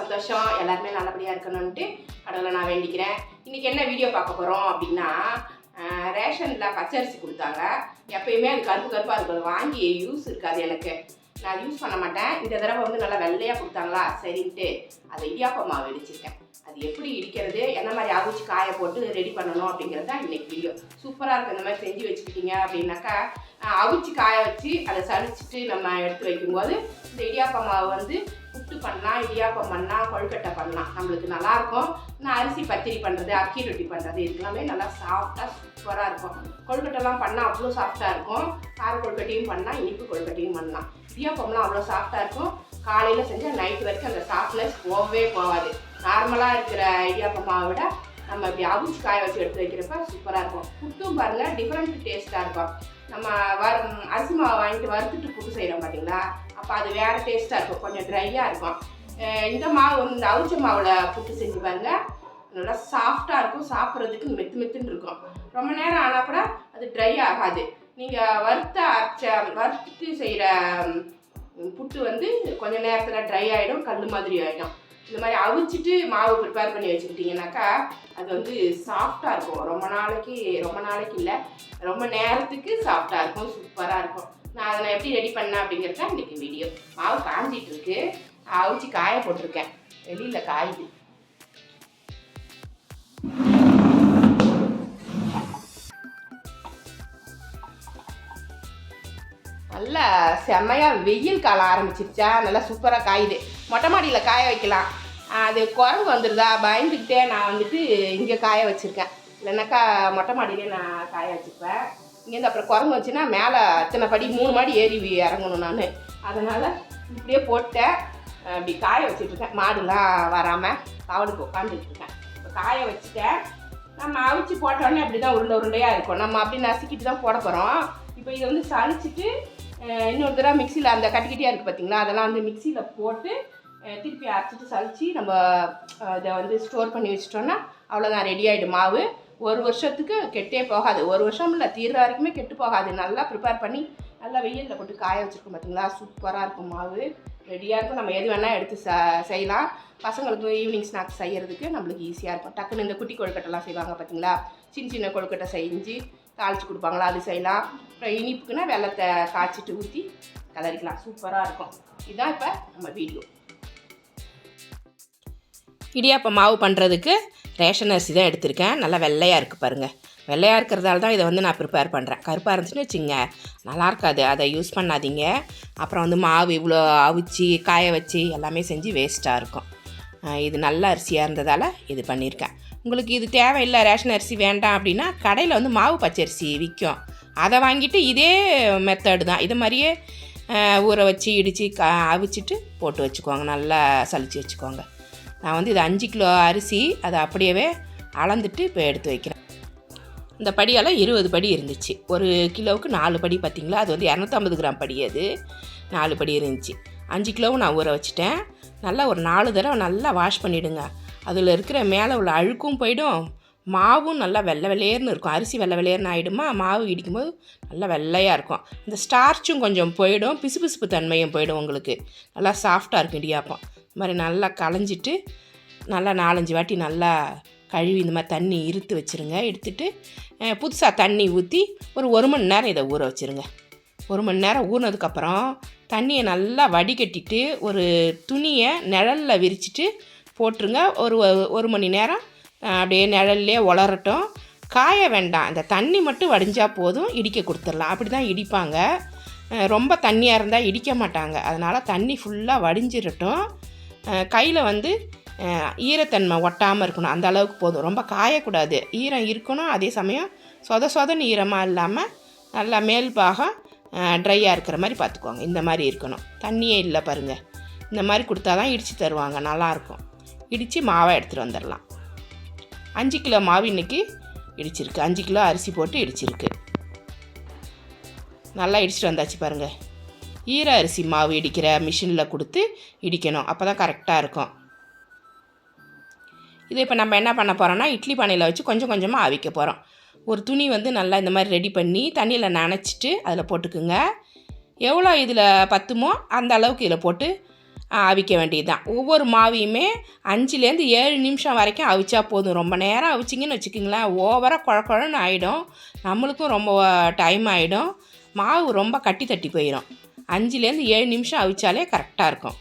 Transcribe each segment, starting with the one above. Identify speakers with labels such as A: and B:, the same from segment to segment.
A: சந்தோஷம் எல்லாருமே நல்லபடியாக இருக்கணும்ட்டு கடவுளை நான் வேண்டிக்கிறேன். இன்றைக்கி என்ன வீடியோ பார்க்க போகிறோம் அப்படின்னா ரேஷனில் பச்சரிசி கொடுத்தாங்க. எப்பயுமே அது கருப்பு கருப்பாக இருக்கும். அது வாங்கி யூஸ் இருக்காது எனக்கு. நான் அது யூஸ் பண்ண மாட்டேன். இந்த தடவை வந்து நல்லா வெள்ளையாக கொடுத்தாங்களா? சரின்ட்டு அதை இடியாப்ப மாவு இடிச்சிருக்கேன். அது எப்படி இடிக்கிறது? என்ன மாதிரி அவிச்சு காய போட்டு ரெடி பண்ணணும் அப்படிங்கிறது தான் இன்றைக்கி வீடியோ சூப்பராக இருக்கும் இந்த மாதிரி செஞ்சு வச்சுக்கிட்டீங்க அப்படின்னாக்கா அவிச்சு காய வச்சு அதை சலிச்சிட்டு நம்ம எடுத்து வைக்கும்போது இந்த இடியாப்ப மாவு வந்து புட்டு பண்ணலாம் இடியாப்பம் பண்ணலாம் கொழுக்கட்டை பண்ணலாம். நம்மளுக்கு நல்லாயிருக்கும். நான் அரிசி பத்திரி பண்ணுறது அக்கி ரொட்டி பண்ணுறது இதுக்கெல்லாமே நல்லா சாஃப்டாக சூப்பராக இருக்கும். கொழுக்கட்டைலாம் பண்ணால் அவ்வளோ சாஃப்டாக இருக்கும். கார கொழுக்கட்டையும் பண்ணலாம் இனிப்பு கொழுக்கட்டையும் பண்ணலாம். இடியாப்பம்லாம் அவ்வளோ சாஃப்டாக இருக்கும். காலையில் செஞ்சால் நைட் வரைக்கும் அந்த சாஃப்ட்னஸ் போகவே போகாது. நார்மலாக இருக்கிற இடியாப்பம் மாவை விட நம்ம இப்படி அவிச்சு காய வச்சு எடுத்து வைக்கிறப்ப சூப்பராக இருக்கும். புட்டும் பாருங்கள் டிஃப்ரெண்ட் டேஸ்ட்டாக இருக்கும். நம்ம வ அரிசி மாவை வாங்கிட்டு வறுத்துட்டு புட்டு செய்கிறோம் பார்த்தீங்களா அப்போ அது வேறு டேஸ்ட்டாக இருக்கும். கொஞ்சம் ட்ரையாக இருக்கும். இந்த மாவு வந்து இந்த அவிச்ச மாவில் புட்டு செஞ்சு பாருங்க. நல்லா சாஃப்டாக இருக்கும். சாப்பிட்றதுக்கு மெத்து மெத்துன்னு இருக்கும். ரொம்ப நேரம் ஆனால் கூட அது ட்ரை ஆகாது. நீங்கள் வறுத்த அரைச்ச வறுத்து செய்கிற புட்டு வந்து கொஞ்ச நேரத்தில் ட்ரை ஆகிடும் கல் மாதிரி ஆகிடும் இந்த மாதிரி அவிச்சிட்டு மாவு ப்ரிப்பேர் பண்ணி வச்சுக்கிட்டிங்கனாக்கா அது வந்து சாஃப்டாக இருக்கும். ரொம்ப நாளைக்கு ரொம்ப நாளைக்கு இல்லை. ரொம்ப நேரத்துக்கு சாஃப்டாக இருக்கும். சூப்பராக இருக்கும். நான் அதை நான் எப்படி ரெடி பண்ணேன் அப்படிங்கிறது இன்றைக்கி வீடியோ மாவு காஞ்சிட்டு இருக்கு. அவிச்சு காய போட்டிருக்கேன். வெளியில் காயுது. நல்லா செம்மையாக வெயில் காலம் ஆரம்பிச்சிருச்சா? நல்லா சூப்பராக காயுது. மொட்டை மாடியில் காய வைக்கலாம். அது குரங்கு வந்துடுதா பயந்துக்கிட்டே நான் வந்துட்டு இங்கே காய வச்சுருக்கேன். இல்லைனாக்கா மொட்டை மாடியிலே நான் காய வச்சுப்பேன் இங்கேருந்து அப்புறம் குரங்கு வச்சுன்னா மேலே அத்தனை படி மூணு மாடி ஏறி இறங்கணும் நான். அதனால் இப்படியே போட்டேன். அப்படி காய வச்சுட்ருக்கேன். மாடுலாம் வராமல் காவலுக்கு உட்காந்துட்ருக்கேன் இப்போ காய வச்சுட்டேன். நம்ம அவிச்சு போட்டோடனே அப்படி தான் உருண்டை உருண்டையாக இருக்கும். நம்ம அப்படி நசுக்கிட்டு தான் போட போகிறோம் இப்போ இதை வந்து சளிச்சிட்டு இன்னொரு தடவை மிக்சியில் அந்த கட்டிக்கிட்டியாக இருக்குது பார்த்தீங்களா அதெல்லாம் வந்து மிக்சியில் போட்டு திருப்பி அரைச்சிட்டு சளிச்சு நம்ம இதை வந்து ஸ்டோர் பண்ணி வச்சிட்டோன்னா அவ்வளோதான் ரெடி ஆகிடும் மாவு. ஒரு வருஷத்துக்கு கெட்டே போகாது. ஒரு வருஷம் இல்லை தீர்ற வரைக்குமே கெட்டு போகாது. நல்லா ப்ரிப்பேர் பண்ணி நல்லா வெயிலில் போட்டு காய வச்சுருக்கோம் பார்த்தீங்களா சூப்பராக இருக்கும் மாவு. ரெடியாக இருக்கும். நம்ம எது வேணால் எடுத்து ச செய்யலாம். பசங்களுக்கு ஈவினிங் ஸ்நாக்ஸ் செய்கிறதுக்கு நம்மளுக்கு ஈஸியாக இருக்கும். டக்குன்னு இந்த குட்டி கொழுக்கட்டைலாம் செய்வாங்க பார்த்தீங்களா சின்ன சின்ன கொழுக்கட்டை செஞ்சு தாளிச்சு கொடுப்பாங்களா? அது செய்யலாம். அப்புறம் இனிப்புக்குன்னா வெள்ளத்தை காய்ச்சிட்டு ஊற்றி கலரிக்கலாம் சூப்பராக இருக்கும். இதுதான் இப்போ நம்ம வீடியோ இடியாப்ப மாவு பண்ணுறதுக்கு ரேஷன் அரிசி தான் எடுத்திருக்கேன். நல்லா வெள்ளையாக இருக்குது பாருங்கள் வெள்ளையாக இருக்கிறதால தான் இதை வந்து நான் ப்ரிப்பேர் பண்ணுறேன் கருப்பாக இருந்துச்சுன்னு வச்சுங்க நல்லா இருக்காது. அதை யூஸ் பண்ணாதீங்க. அப்புறம் வந்து மாவு இவ்வளோ அவிச்சு காய வச்சு எல்லாமே செஞ்சு வேஸ்ட்டாக இருக்கும். இது நல்ல அரிசியாக இருந்ததால் இது பண்ணியிருக்கேன் உங்களுக்கு இது தேவையில்லை ரேஷன் அரிசி வேண்டாம் அப்படின்னா கடையில் வந்து மாவு பச்சரிசி விற்கும் அதை வாங்கிட்டு இதே மெத்தடு தான். இது மாதிரியே ஊற வச்சு இடித்து கா அவிச்சிட்டு போட்டு வச்சுக்கோங்க. நல்லா சளிச்சு வச்சுக்கோங்க. நான் வந்து இது அஞ்சு கிலோ அரிசி அதை அப்படியே அளந்துட்டு இப்போ எடுத்து வைக்கிறேன். இந்த படியெல்லாம் இருபது படி இருந்துச்சு. ஒரு கிலோவுக்கு நாலு படி பார்த்திங்களா? அது வந்து இரநூத்தம்பது கிராம் படி அது. நாலு படி இருந்துச்சு. அஞ்சு கிலோவும் நான் ஊற வச்சுட்டேன். நல்லா ஒரு நாலு தடவை நல்லா வாஷ் பண்ணிவிடுங்க அதில் இருக்கிற மேலே உள்ள அழுக்கும் போயிடும். மாவும் நல்லா வெள்ளை வெள்ளையர்னு இருக்கும். அரிசி வெள்ளை வெள்ளையர்னு ஆகிடுமா மாவு இடிக்கும்போது நல்லா வெள்ளையாக இருக்கும். இந்த ஸ்டார்ச்சும் கொஞ்சம் போயிடும். பிசுபிசுப்பு தன்மையும் போயிடும் உங்களுக்கு. நல்லா சாஃப்டாக இருக்கும் இடியாப்பம். இந்த மாதிரி நல்லா களைஞ்சிட்டு நல்லா நாலஞ்சு வாட்டி நல்லா கழுவி இந்த மாதிரி தண்ணி இருத்து வச்சுருங்க. எடுத்துட்டு புதுசாக தண்ணி ஊற்றி ஒரு ஒரு மணி நேரம் இதை ஊற வச்சுருங்க. ஒரு மணி நேரம் ஊறினதுக்கப்புறம் தண்ணியை நல்லா வடிகட்டிட்டு ஒரு துணியை நிழலில் விரிச்சிட்டு போட்டுருங்க. ஒரு ஒரு மணி நேரம் அப்படியே நிழல்லே உலரட்டும். காய வேண்டாம். அந்த தண்ணி மட்டும் வடிஞ்சால் போதும். இடிக்க கொடுத்துடலாம். அப்படி தான் இடிப்பாங்க ரொம்ப தண்ணியாக இருந்தால் இடிக்க மாட்டாங்க. அதனால் தண்ணி ஃபுல்லாக வடிஞ்சிடட்டும் கையில் வந்து ஈரத்தன்மை ஒட்டாமல் இருக்கணும். அந்த அளவுக்கு போதும். ரொம்ப காயக்கூடாது. ஈரம் இருக்கணும். அதே சமயம் சொத சொதன்னு ஈரமாக இல்லாமல் நல்லா மேல் பாகம் ட்ரையாக இருக்கிற மாதிரி பார்த்துக்கோங்க. இந்த மாதிரி இருக்கணும். தண்ணியே இல்லை பாருங்கள் இந்த மாதிரி கொடுத்தா தான் இடித்து தருவாங்க. நல்லாயிருக்கும். இடித்து மாவை எடுத்துகிட்டு வந்துடலாம். அஞ்சு கிலோ மாவு இன்னைக்கு இடிச்சிருக்கு. அஞ்சு கிலோ அரிசி போட்டு இடிச்சிருக்கு. நல்லா இடிச்சிட்டு வந்தாச்சு பாருங்கள் ஈர அரிசி மாவு இடிக்கிற மிஷினில் கொடுத்து இடிக்கணும். அப்போ தான் கரெக்டாக இருக்கும். இதை இப்போ நம்ம என்ன பண்ண போகிறோம்னா இட்லி பானையில் வச்சு கொஞ்சம் கொஞ்சமாக அவிக்க போகிறோம் ஒரு துணி வந்து நல்லா இந்த மாதிரி ரெடி பண்ணி தண்ணியில் நனைச்சிட்டு அதில் போட்டுக்குங்க. எவ்வளோ இதில் பத்துமோ அந்த அளவுக்கு இதில் போட்டு அவிக்க வேண்டியது தான் ஒவ்வொரு மாவையுமே அஞ்சுலேருந்து ஏழு நிமிஷம் வரைக்கும் அவிச்சா போதும். ரொம்ப நேரம் அவிச்சிங்கன்னு வச்சுக்கிங்களேன் ஓவராக குழக்குழன்னு ஆகிடும் நம்மளுக்கும் ரொம்ப டைம் ஆகிடும் மாவு ரொம்ப கட்டி தட்டி போயிடும் அஞ்சுலேருந்து ஏழு நிமிஷம் அவிச்சாலே கரெக்டாக இருக்கும்.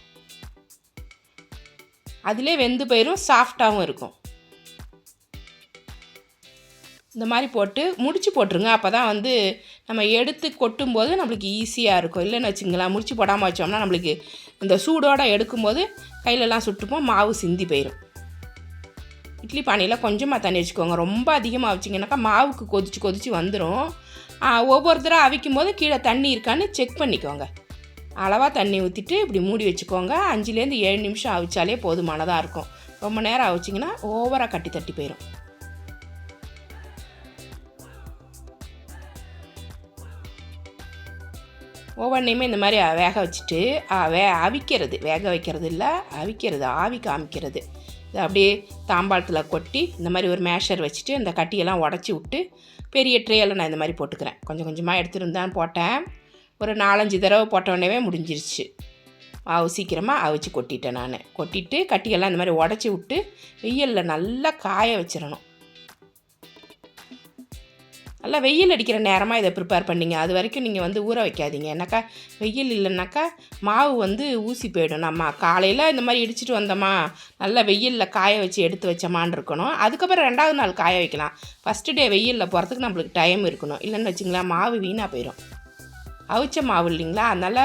A: அதிலே வெந்து போயிடும் சாஃப்டாகவும் இருக்கும். இந்த மாதிரி போட்டு முடிச்சு போட்டுருங்க. அப்போ தான் வந்து நம்ம எடுத்து கொட்டும்போது நம்மளுக்கு ஈஸியாக இருக்கும். இல்லைன்னு வச்சுங்களேன் முடிச்சு போடாமல் வச்சோம்னா நம்மளுக்கு இந்த சூடோடு எடுக்கும்போது கையிலலாம் சுட்டுப்போம் மாவு சிந்தி போயிடும் இட்லி பானையில் கொஞ்சமாக தண்ணி வச்சுக்கோங்க. ரொம்ப அதிகமாக வச்சிங்கனாக்கா மாவுக்கு கொதிச்சு கொதிச்சு வந்துடும் ஒவ்வொரு தடவை அவிக்கும் போது கீழே தண்ணி இருக்கான்னு செக் பண்ணிக்கோங்க. அளவாக தண்ணி ஊற்றிட்டு இப்படி மூடி வச்சுக்கோங்க. அஞ்சுலேருந்து ஏழு நிமிஷம் அவிச்சாலே போதுமானதாக இருக்கும். ரொம்ப நேரம் அவிச்சிங்கன்னா ஓவராக கட்டி தட்டி போயிடும் ஒவ்வொன்றையுமே இந்த மாதிரி வேக வச்சுட்டு வே அவிக்கிறது. வேக வைக்கிறது இல்லை அவிக்கிறது ஆவி காமிக்கிறது. இது அப்படியே தாம்பாளத்தில் கொட்டி இந்த மாதிரி ஒரு மேஷர் வச்சுட்டு இந்த கட்டியெல்லாம் உடச்சி விட்டு பெரிய ட்ரேயில் நான் இந்த மாதிரி போட்டுக்கிறேன். கொஞ்சம் கொஞ்சமாக எடுத்துருந்தான் போட்டேன். ஒரு நாலஞ்சு தடவை போட்டோடனே முடிஞ்சிருச்சு. மாவு சீக்கிரமாக அவிச்சு கொட்டிட்டேன் நான். கொட்டிட்டு கட்டியெல்லாம் இந்த மாதிரி உடச்சி விட்டு வெயிலில் நல்லா காய வச்சிடணும். நல்லா வெயில் அடிக்கிற நேரமாக இதை ப்ரிப்பேர் பண்ணிங்க. அது வரைக்கும் நீங்கள் வந்து ஊற வைக்காதீங்க. என்னக்கா வெயில் இல்லைன்னாக்கா மாவு வந்து ஊசி போயிடும். நம்ம காலையில் இந்த மாதிரி இடிச்சிட்டு வந்தோமா நல்லா வெயிலில் காய வச்சு எடுத்து வச்சோமான் இருக்கணும். அதுக்கப்புறம் ரெண்டாவது நாள் காய வைக்கலாம். ஃபஸ்ட்டு டே வெயிலில் போகிறதுக்கு நம்மளுக்கு டைம் இருக்கணும். இல்லைன்னு வச்சிங்களேன் மாவு வீணாக போயிடும் அவிச்ச மாவு இல்லைங்களா? அதனால்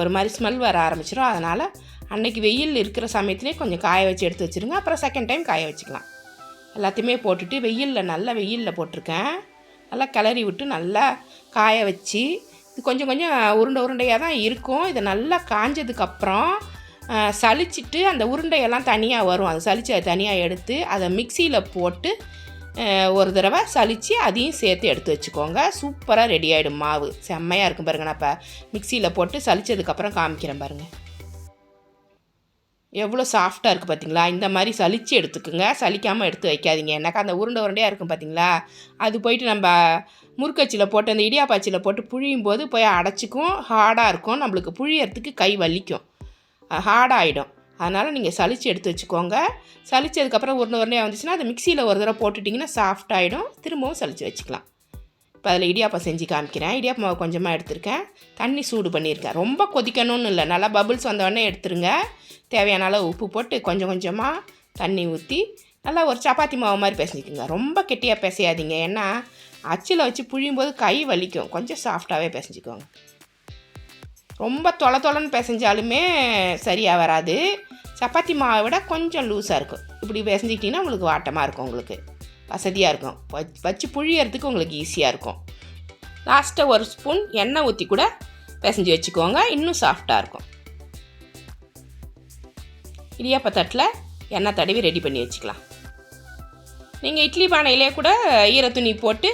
A: ஒரு மாதிரி ஸ்மெல் வர ஆரம்பிச்சிடும் அதனால் அன்றைக்கி வெயில் இருக்கிற சமயத்துலேயே கொஞ்சம் காய வச்சு எடுத்து வச்சுருங்க. அப்புறம் செகண்ட் டைம் காய வச்சுக்கலாம். எல்லாத்தையுமே போட்டுட்டு வெயிலில் நல்லா வெயிலில் போட்டிருக்கேன். நல்லா கிளறி விட்டு நல்லா காய வச்சு இது கொஞ்சம் கொஞ்சம் உருண்டை உருண்டையாக தான் இருக்கும். இதை நல்லா காஞ்சதுக்கப்புறம் சளிச்சிட்டு அந்த உருண்டையெல்லாம் தனியாக வரும். அது சளிச்சு அதை தனியாக எடுத்து அதை மிக்சியில் போட்டு ஒரு தடவை சளிச்சு அதையும் சேர்த்து எடுத்து வச்சுக்கோங்க. சூப்பராக ரெடி ஆகிடும் மாவு. செம்மையாக இருக்கும் பாருங்க. நான் இப்போ மிக்சியில் போட்டு சளிச்சதுக்கப்புறம் காமிக்கிறேன் பாருங்கள் எவ்வளோ சாஃப்டாக இருக்குது பார்த்தீங்களா இந்த மாதிரி சளிச்சு எடுத்துக்குங்க. சலிக்காமல் எடுத்து வைக்காதீங்க. என்னக்கா அந்த உருண்டை உருண்டையாக இருக்கும் பார்த்தீங்களா அது போயிட்டு நம்ம முறுக்கச்சியில் போட்டு அந்த இடியாப்பாச்சியில் போட்டு புழியும் போது போய் அடைச்சிக்கும். ஹார்டாக இருக்கும். நம்மளுக்கு புழியறதுக்கு கை வலிக்கும். ஹார்டாகிடும் அதனால் நீங்கள் சளிச்சு எடுத்து வச்சுக்கோங்க. சளிச்சதுக்கப்புறம் உருண்டை உருண்டையாக வந்துச்சுன்னா அதை மிக்சியில் ஒரு தடவை போட்டுட்டிங்கன்னா சாஃப்ட் ஆகிடும் திரும்பவும் சளிச்சு வச்சுக்கலாம். இப்போ அதில் இடியாப்பம் செஞ்சு காமிக்கிறேன். இடியாப்பம் மாவு கொஞ்சமாக எடுத்திருக்கேன். தண்ணி சூடு பண்ணியிருக்கேன். ரொம்ப கொதிக்கணும்னு இல்லை. நல்லா பபுள்ஸ் வந்தவொடனே எடுத்துருங்க. தேவையான அளவு உப்பு போட்டு கொஞ்சம் கொஞ்சமாக தண்ணி ஊற்றி நல்லா ஒரு சப்பாத்தி மாவு மாதிரி பேசிக்கோங்க ரொம்ப கெட்டியாக பேசையாதீங்க. ஏன்னா அச்சில் வச்சு புழியும் போது கை வலிக்கும். கொஞ்சம் சாஃப்டாகவே பேசிக்கோங்க ரொம்ப தொலை தொலைன்னு பிசைஞ்சாலுமே சரியாக வராது. சப்பாத்தி மாவை விட கொஞ்சம் லூஸாக இருக்கும். இப்படி பிசைஞ்சிக்கிட்டிங்கன்னா உங்களுக்கு வாட்டமாக இருக்கும் உங்களுக்கு. வசதியாக இருக்கும். வச்சு புழியறதுக்கு உங்களுக்கு ஈஸியாக இருக்கும். லாஸ்ட்டாக ஒரு ஸ்பூன் எண்ணெய் ஊற்றி கூட பிசைஞ்சு வச்சுக்கோங்க. இன்னும் சாஃப்டாக இருக்கும். இடியாப்பத்தட்டில் எண்ணெய் தடவி ரெடி பண்ணி வச்சுக்கலாம். நீங்கள் இட்லி பானையிலே கூட ஈரத்துணி போட்டு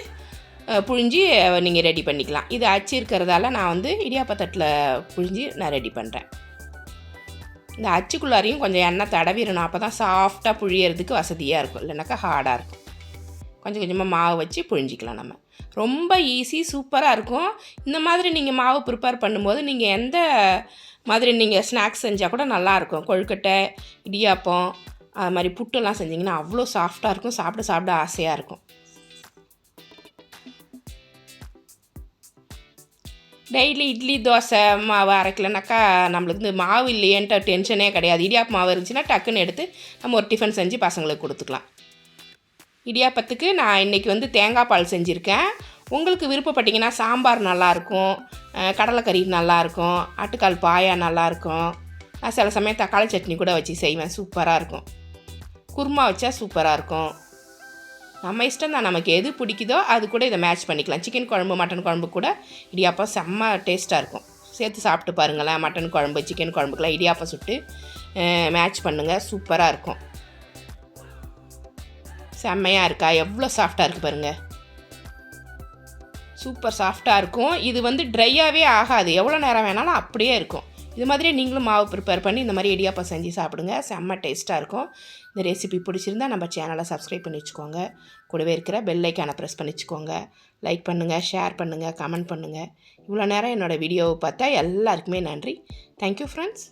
A: புழிஞ்சி நீங்கள் ரெடி பண்ணிக்கலாம். இது அச்சு இருக்கிறதால நான் வந்து இடியாப்பத்தட்டில் புழிஞ்சி நான் ரெடி பண்ணுறேன் இந்த அச்சுக்குள்ளாரையும் கொஞ்சம் எண்ணெய் தடவிடணும். அப்போ தான் சாஃப்டாக புழியறதுக்கு வசதியாக இருக்கும். இல்லைனாக்கா ஹார்டாக இருக்கும். கொஞ்சம் கொஞ்சமாக மாவு வச்சு புழிஞ்சிக்கலாம் நம்ம. ரொம்ப ஈஸி சூப்பராக இருக்கும். இந்த மாதிரி நீங்கள் மாவு ப்ரிப்பேர் பண்ணும்போது நீங்கள் எந்த மாதிரி நீங்கள் ஸ்நாக்ஸ் செஞ்சால் கூட நல்லாயிருக்கும் கொழுக்கட்டை இடியாப்பம் அது மாதிரி புட்டெல்லாம் செஞ்சிங்கன்னா அவ்வளோ சாஃப்டாக இருக்கும். சாப்பிட சாப்பிட ஆசையாக இருக்கும். டெய்லி இட்லி தோசை மாவு அரைக்கலனாக்கா நம்மளுக்கு இந்த மாவு இல்லையேன்ட்டு டென்ஷனே கிடையாது. இடியாப்பு மாவு இருந்துச்சுன்னா டக்குன்னு எடுத்து நம்ம ஒரு டிஃபன் செஞ்சு பசங்களுக்கு கொடுத்துக்கலாம். இடியாப்பத்துக்கு நான் இன்றைக்கி வந்து தேங்காய் பால் செஞ்சுருக்கேன். உங்களுக்கு விருப்பப்பட்டிங்கன்னா சாம்பார் நல்லாயிருக்கும் கடலைக்கறி நல்லாயிருக்கும் ஆட்டுக்கால் பாயா நல்லாயிருக்கும். நான் சில சமயம் தக்காளி சட்னி கூட வச்சு செய்வேன். சூப்பராக இருக்கும். குருமா வச்சா சூப்பராக இருக்கும். நம்ம இஷ்டம் தான் நமக்கு எது பிடிக்குதோ அது கூட இதை மேட்ச் பண்ணிக்கலாம். சிக்கன் குழம்பு மட்டன் குழம்பு கூட இடியாப்பம் செம்ம டேஸ்ட்டாக இருக்கும். சேர்த்து சாப்பிட்டு பாருங்களேன். மட்டன் குழம்பு சிக்கன் குழம்புக்கெலாம் இடியாப்பம் சுட்டு மேட்ச் பண்ணுங்கள் சூப்பராக இருக்கும். செம்மையாக இருக்கா? எவ்வளோ சாஃப்டாக இருக்குது பாருங்கள் சூப்பர் சாஃப்டாக இருக்கும். இது வந்து ட்ரையாகவே ஆகாது. எவ்வளோ நேரம் வேணாலும் அப்படியே இருக்கும். இது மாதிரி நீங்களும் மாவு ப்ரிப்பேர் பண்ணி இந்த மாதிரி இடியாப்பம் செஞ்சு சாப்பிடுங்க. செம்ம டேஸ்ட்டாக இருக்கும். இந்த ரெசிபி பிடிச்சிருந்தா நம்ம சேனலை சப்ஸ்கிரைப் பண்ணி வச்சுக்கோங்க. கூடவே இருக்கிற பெல்லைக்கான ப்ரெஸ் பண்ணி வச்சுக்கோங்க. லைக் பண்ணுங்கள் ஷேர் பண்ணுங்கள் கமெண்ட் பண்ணுங்கள் இவ்வளோ நேரம் என்னோடய வீடியோவை பார்த்தா எல்லாருக்குமே நன்றி. Thank you friends